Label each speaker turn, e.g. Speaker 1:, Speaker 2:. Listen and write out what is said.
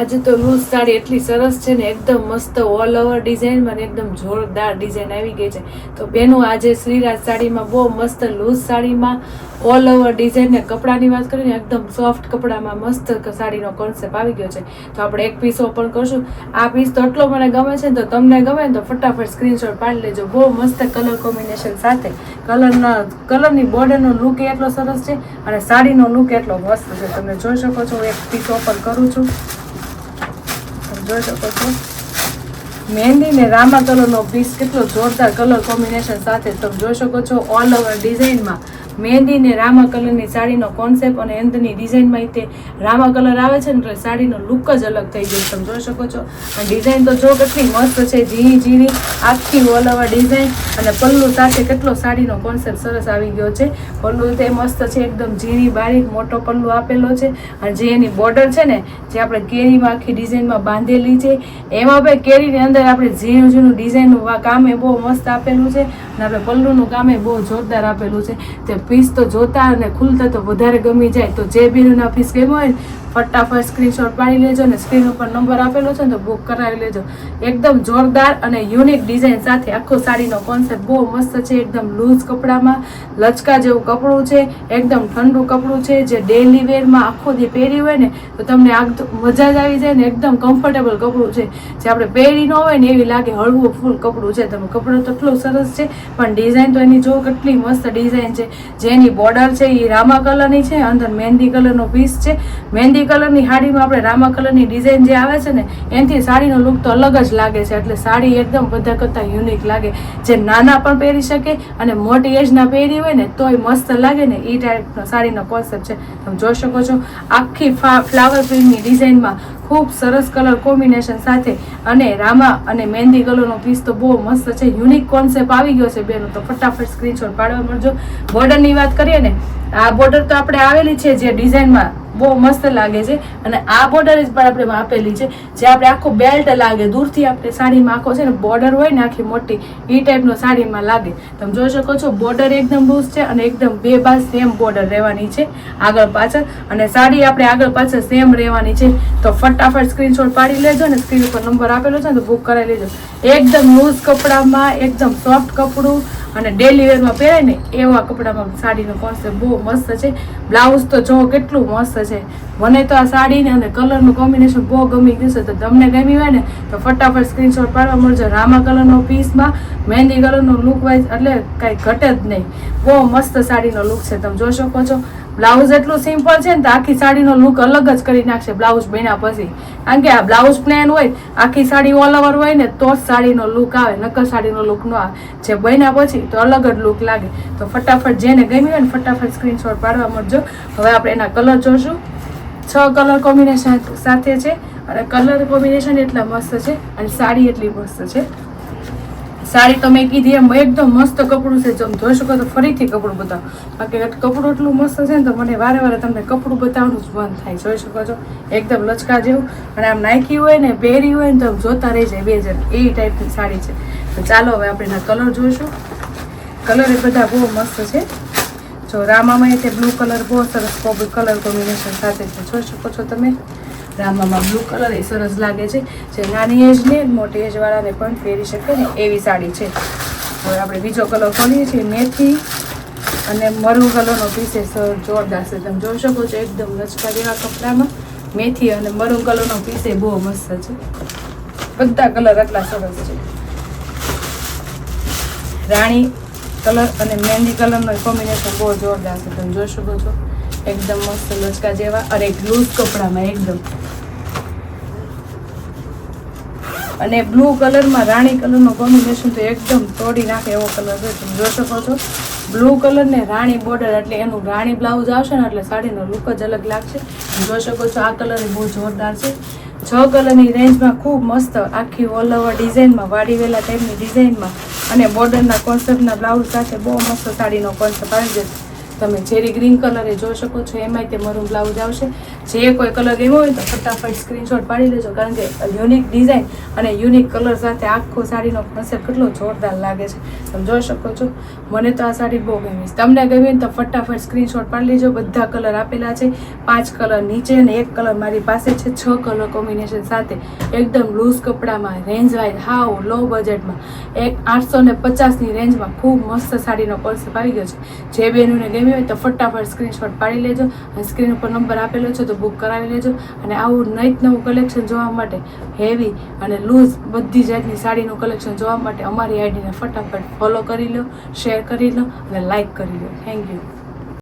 Speaker 1: આજે તો લૂઝ સાડી એટલી સરસ છે ને, એકદમ મસ્ત ઓલ ઓવર ડિઝાઇનમાં ને એકદમ જોરદાર ડિઝાઇન આવી ગઈ છે. તો બેનો, આજે શ્રીરાજ સાડીમાં બહુ મસ્ત લૂઝ સાડીમાં ઓલ ઓવર ડિઝાઇન ને કપડાની વાત કરીને એકદમ સોફ્ટ કપડામાં મસ્ત સાડીનો કોન્સેપ્ટ આવી ગયો છે. તો આપણે એક પીસ ઓપન કરશું. આ પીસ તો એટલો મને ગમે છે ને, તો તમને ગમે ને, તો ફટાફટ સ્ક્રીનશોટ પાડી લેજો. બહુ મસ્ત કલર કોમ્બિનેશન સાથે. કલરના કલરની બોર્ડરનો લુક એટલો સરસ છે અને સાડીનો લુક એટલો મસ્ત છે. તમે જોઈ શકો છો, હું એક પીસ ઓપન કરું છું. જોઈ શકો છો. મહેંદી ને રામા કલરનો પીસ કેટલો જોરદાર કલર કોમ્બિનેશન સાથે તમે જોઈ શકો છો ઓલ ઓવર ડિઝાઇનમાં મહેંદી ને રામા કલરની સાડીનો કોન્સેપ્ટ અને અંદરની ડિઝાઇનમાં તે રામા કલર આવે છે ને એટલે સાડીનો લુક જ અલગ થઈ ગયો તમે જોઈ શકો છો. અને ડિઝાઇન તો જો કેટલી મસ્ત છે. ઝીણી ઝીણી આખી ઓલ ઓવર ડિઝાઇન અને પલ્લુ સાથે કેટલો સાડીનો કોન્સેપ્ટ સરસ આવી ગયો છે. પલ્લુ તે મસ્ત છે, એકદમ ઝીણી, બારીક, મોટો પલ્લુ આપેલો છે. અને જે એની બોર્ડર છે ને, જે આપણે કેરીમાં આખી ડિઝાઇનમાં બાંધેલી છે, એમાં ભાઈ કેરીની અંદર આપણે ઝીણું ઝીણું ડિઝાઇનનું કામ એ બહુ મસ્ત આપેલું છે. અને આપણે પલ્લુનું કામ એ બહુ જોરદાર આપેલું છે. તે પીસ તો જોતા અને ખુલતા તો વધારે ગમી જાય. તો જે બીના પીસ ગમ્યો હોય ફટાફટ સ્ક્રીનશોટ પાડી લેજો અને સ્ક્રીન ઉપર નંબર આપેલો છે ને, તો બુક કરાવી લેજો. એકદમ જોરદાર અને યુનિક ડિઝાઇન સાથે આખો સાડીનો કોન્સેપ્ટ બહુ મસ્ત છે, એકદમ લૂઝ કપડામાં, લચકા જેવું કપડું છે, એકદમ ઠંડુ કપડું છે, જે ડેલી વેરમાં આખો દી પહેરી હોય ને, તો તમને આ મજા જ આવી જાય ને, એકદમ કમ્ફર્ટેબલ કપડું છે. જે આપણે પહેરી ન હોય ને, એવી લાગે હળવું ફૂલ કપડું છે. તમે કપડું તો એટલું સરસ છે, પણ ડિઝાઇન તો એની જો કેટલી મસ્ત ડિઝાઇન છે. જેની બોર્ડર છે એ રામા કલરની છે, અંદર મહેંદી કલરનો પીસ છે. મહેંદી કલરની સાડીમાં આપણે રામા કલરની ડિઝાઇન જે આવે છે ને, એનાથી સાડીનો લુક તો અલગ જ લાગે છે. એટલે સાડી એકદમ બધા કરતાં યુનિક લાગે. જે નાના પણ પહેરી શકે અને મોટી એજના પહેરી હોય ને તોય મસ્ત લાગે ને એ ટાઈપનો સાડીનો કોન્સેપ્ટ છે. તમે જોઈ શકો છો, આખી ફ્લાવર પ્રિન્ટની ડિઝાઇનમાં ખૂબ સરસ કલર કોમ્બિનેશન સાથે અને રામા અને મહેંદી કલરનો પીસ તો બહુ મસ્ત છે. યુનિક કોન્સેપ્ટ આવી ગયો છે બેનો, તો ફટાફટ સ્ક્રીનશોટ પાડવા મળજો. બોર્ડરની વાત કરીએ ને, આ બોર્ડર તો આપણે આવેલી છે જે ડિઝાઇનમાં બહુ મસ્ત લાગે છે. અને આ બોર્ડર જ પણ આપણે આપેલી છે. જે આપણે આખો બેલ્ટ લાગે, દૂરથી આપણે સાડીમાં આખો છે ને બોર્ડર હોય ને આખી મોટી એ ટાઈપનો સાડીમાં લાગે. તમે જોઈ શકો છો બોર્ડર એકદમ લૂઝ છે અને એકદમ બે બાજ સેમ બોર્ડર રહેવાની છે આગળ પાછળ. અને સાડી આપણે આગળ પાછળ સેમ રહેવાની છે. તો ફટાફટ સ્ક્રીનશોટ પાડી લેજો ને સ્ક્રીન ઉપર નંબર આપેલો છે ને તો બુક કરાવી લેજો. એકદમ લૂઝ કપડામાં, એકદમ સોફ્ટ કપડું અને ડેલી વેરમાં પહેરાય ને એવા કપડામાં સાડીનો કોન્સેપ્ટ બહુ મસ્ત છે. બ્લાઉઝ તો જો કેટલું મસ્ત છે. મને તો આ સાડીને અને કલરનું કોમ્બિનેશન બહુ ગમી ગયું છે. તો તમને ગમી હોય ને, તો ફટાફટ સ્ક્રીનશોટ પાડવા મળજો. રામા કલરનો પીસમાં મહેંદી કલરનો લુક વાઇઝ એટલે કાંઈ ઘટે જ નહીં. બહુ મસ્ત સાડીનો લુક છે. તમે જોઈ શકો છો. બ્લાઉઝ એટલું સિમ્પલ છે ને તો આખી સાડીનો લુક અલગ જ કરી નાખશે બ્લાઉઝ બન્યા પછી. કારણ કે આ બ્લાઉઝ પ્લેન હોય, આખી સાડી ઓલ ઓવર હોય ને તો જ સાડીનો લુક આવે, નકર સાડીનો લુક ન આવે. જે બન્યા પછી તો અલગ જ લુક લાગે. તો ફટાફટ જેને ગમી હોય ને ફટાફટ સ્ક્રીનશોટ પાડવા મળજો. હવે આપણે એના કલર જોશું. છ કલર કોમ્બિનેશન સાથે છે. અને કલર કોમ્બિનેશન એટલા મસ્ત છે અને સાડી એટલી મસ્ત છે. સાડી તો મેં કીધી એમ, એકદમ મસ્ત કપડું છે. તમે જોઈ શકો તો ફરીથી કપડું બતાવો. બાકી કપડું એટલું મસ્ત છે ને તો મને વારે વારે તમને કપડું બતાવવાનું જ બંધ થાય. જોઈ શકો છો? એકદમ લચકા જેવું. અને આમ નાખી હોય ને, પહેરી હોય ને તો જોતા રહી જાય બે જણ. એ ટાઈપની સાડી છે. તો ચાલો હવે આપણે એના કલર જોઈશું. કલર એ બધા બહુ મસ્ત છે. જો રામામાં તે બ્લુ કલર બહુ સરસ કલર કોમ્બિનેશન સાથે છે. જોઈ શકો છો તમે? રામામાં બ્લુ કલર એ સરસ લાગે છે. જે નાની એજ ને મોટી એજવાળાને પણ પહેરી શકે ને એવી સાડી છે. હવે આપણે બીજો કલર ખોલીએ છીએ, મેથી. અને મરૂ કલરનો પીસેસ જોરદાર છે. તમે જોઈ શકો છો, એકદમ લચકા જેવા કપડામાં. મેથી અને મરૂન કલરનો પીસે બહુ મસ્ત છે. બધા કલર આટલા સરસ છે. રાણી કલર અને મહેંદી કલરનો કોમ્બિનેશન બહુ જોરદાર છે. તમે જોઈ શકો છો. એકદમ મસ્ત લચકા જેવા એક લૂઝ કપડામાં એકદમ. અને બ્લુ કલરમાં રાણી કલરનો કોમ્બિનેશન તો એકદમ તોડી નાખે એવો કલર છે. તમે જોઈ શકો છો બ્લુ કલર ને રાણી બોર્ડર એટલે એનું રાણી બ્લાઉઝ આવશે ને એટલે સાડીનો લુક જ અલગ લાગશે. જોઈ શકો છો, આ કલર બહુ જોરદાર છે. છ કલરની રેન્જમાં ખૂબ મસ્ત આખી ઓલ ઓવર ડિઝાઇનમાં વાડીવેલા ટાઈપની ડિઝાઇનમાં અને બોર્ડરના કોન્સેપ્ટના બ્લાઉઝ સાથે બહુ મસ્ત સાડીનો કોન્સેપ્ટ આવી જશે તમે ચેરી ગ્રીન કલર જોઈ શકો છો. એમાંય તે મરૂન બ્લાઉઝ આવશે. જે કોઈ કલર ગમ્યો હોય તો ફટાફટ સ્ક્રીનશોટ પાડી લેજો. કારણ કે યુનિક ડિઝાઇન અને યુનિક કલર સાથે આખો સાડીનો કન્સેપ્ટ કેટલો જોરદાર લાગે છે. તમે જોઈ શકો છો. મને તો આ સાડી બહુ ગમી તમને ગમી તો ફટાફટ સ્ક્રીનશોટ પાડી લેજો. બધા કલર આપેલા છે. પાંચ કલર નીચે અને એક કલર મારી પાસે છે. છ કલર કોમ્બિનેશન સાથે. એકદમ લૂઝ કપડામાં રેન્જ વાઇઝ હાવ લો બજેટમાં એક આઠસો ને પચાસની રેન્જમાં ખૂબ મસ્ત સાડીનો કોન્સેપ્ટ આવી ગયો છે. જે બેનોને ગમી હોય તો ફટાફટ સ્ક્રીનશોટ પાડી લેજો અને સ્ક્રીન ઉપર નંબર આપેલો છે તો બુક કરાવી લેજો અને આવું નઈત નવું કલેક્શન જોવા માટે હેવી અને લૂઝ બધી જાતની સાડીનું કલેક્શન જોવા માટે અમારી આઈડીને ફટાફટ ફોલો કરી લો શેર કરી લો અને લાઇક કરી લો. Thank you